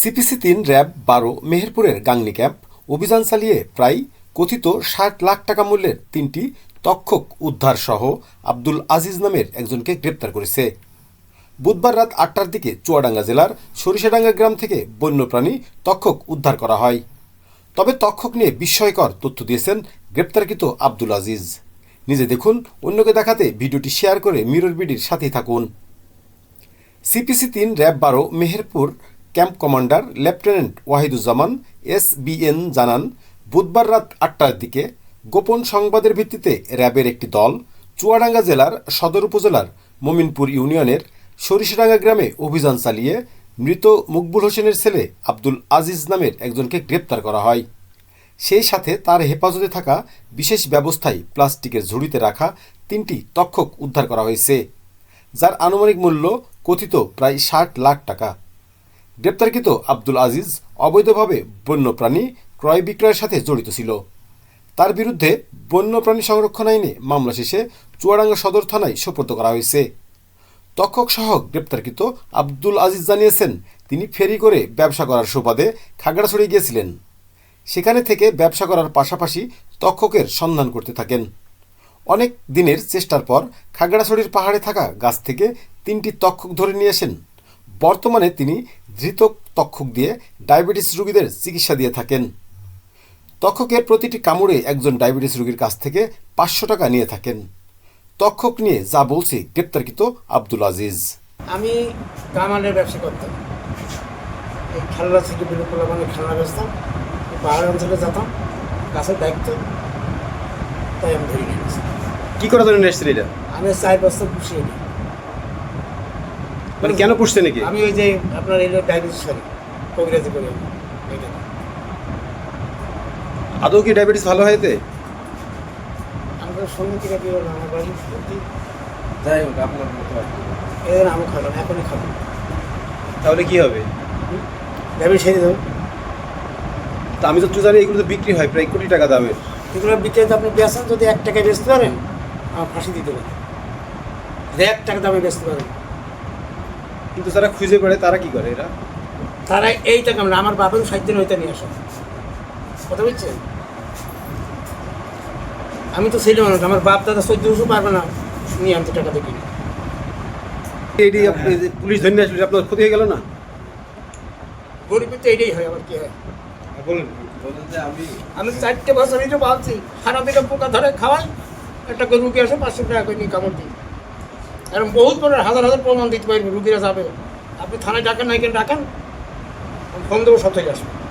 CPC তিন RAB বারো, মেহেরপুরের গাংনি ক্যাম্প। অভিযান চালিয়ে প্রায় কথিত ষাট লাখ টাকা মূল্যের তিনটি তক্ষক উদ্ধার সহ আব্দুল আজিজ নামের একজনকে গ্রেপ্তার করেছে। বুধবার রাত আটটার দিকে চুয়াডাঙ্গা জেলার সরিষাডাঙ্গা গ্রাম থেকে বন্যপ্রাণী তক্ষক উদ্ধার করা হয়। তবে তক্ষক নিয়ে বিস্ময়কর তথ্য দিয়েছেন গ্রেপ্তারকৃত আব্দুল আজিজ। নিজে দেখুন, অন্যকে দেখাতে ভিডিওটি শেয়ার করে মিরর বিডির সাথেই থাকুন। সিপিসি তিন র্যাব বারো, Meherpur camp commander lieutenant Wahiduzzaman S BN জানান, বুধবার রাত আটটার দিকে গোপন সংবাদের ভিত্তিতে র্যাবের একটি দল চুয়াডাঙ্গা জেলার সদর উপজেলার মমিনপুর ইউনিয়নের সরিষাডাঙ্গা গ্রামে অভিযান চালিয়ে মৃত মকবুল হোসেনের ছেলে আব্দুল আজিজ নামের একজনকে গ্রেপ্তার করা হয়। সেই সাথে তার হেফাজতে থাকা বিশেষ ব্যবস্থায় প্লাস্টিকের ঝুড়িতে রাখা তিনটি তক্ষক উদ্ধার করা হয়েছে, যার আনুমানিক মূল্য কথিত প্রায় ষাট লাখ টাকা। গ্রেপ্তারকৃত আব্দুল আজিজ অবৈধভাবে বন্যপ্রাণী ক্রয় বিক্রয়ের সাথে জড়িত ছিল। তার বিরুদ্ধে বন্যপ্রাণী সংরক্ষণ আইনে মামলা শেষে চুয়াডাঙ্গা সদর থানায় সোপর্দ করা হয়েছে। তক্ষক সহ গ্রেপ্তারকৃত আব্দুল আজিজ জানিয়েছেন, তিনি ফেরি করে ব্যবসা করার সুবাদে খাগড়াছড়ি গিয়েছিলেন। সেখানে থেকে ব্যবসা করার পাশাপাশি তক্ষকের সন্ধান করতে থাকেন। অনেক দিনের চেষ্টার পর খাগড়াছড়ির পাহাড়ে থাকা গাছ থেকে তিনটি তক্ষক ধরে নিয়ে আসেন। বর্তমানে তিনি ধৃত তক্ষক দিয়ে ডায়াবেটিস রোগীদের চিকিৎসা দিয়ে থাকেন। তক্ষকের প্রতিটি কামড়ে একজন ডায়াবেটিস রোগীর কাছ থেকে পাঁচশো টাকা নিয়ে থাকেন। তক্ষক নিয়ে যা বলছে গ্রেপ্তারকৃত আব্দুল আজিজ। আমি কামানের ব্যবসা করতাম। এই খেলনা থেকে বিলুপ্ত মানে খেলনা বেচতাম। পাহাড় অঞ্চলে যেতাম। গাছের দায়িত্ব। তাই আমি ধরে নিয়ে কি জন্য এসেছেন এটা? আমি চার বছর পুষিয়ে নিই মানে কেন পুষছে নাকি? আমি ওই যে আপনার এই ডায়াবেটিস সারি কবিরাজি করি আদৌ কি ডায়াবেটিস ভালো হয় এতে? আমি তো সঙ্গে থেকে বিয়ে হলাম আমার বাড়ি সত্যি। যাই হোক আপনার মতো কি। জন্য আমি খাব না এখনই খাব। তাহলে কি হবে? ডায়াবেটিস সেরে দেবো তা আমি যতটুকু জানি এগুলো তো বিক্রি হয় প্রায় কোটি টাকা দামের। এগুলো বিক্রি আপনি বেচেন যদি এক টাকায় বেচতে পারেন আমার ফাঁসি দিতে পারেন এক টাকা দামে বেচতে পারেন। কিন্তু যারা খুঁজে পড়ে তারা কি করে এরা? তারা এই টাকা না আমার বাপের ষাট দিন হইতে নিয়ে আসা। কথা বুঝছেন? আমি তো ছেলে মানুষ আমার বাপ দাদা চোদ্দ বছর পারবে না নিয়ে আনতে টাকা দেখি এটি পুলিশ ধরে নিয়ে আসলে আপনার ক্ষতি হয়ে গেল না? গরিবের তো এটাই হয় আমার কি হয়? বলুন আমি আমি চারটে বছর এই যে ভাবছি সারাদিনে পোকা ধরে খাওয়াই একটা করে রুগী আসে পাঁচশো টাকা করে নিয়ে কামড় দিই। এরকম বহুত বড় হাজার হাজার প্রমাণ দিতে পারবে রুগীরা যাবে। আপনি থানায় ডাকেন না এখানে ডাকেন ফোন দেবো, সব থেকে আসবে।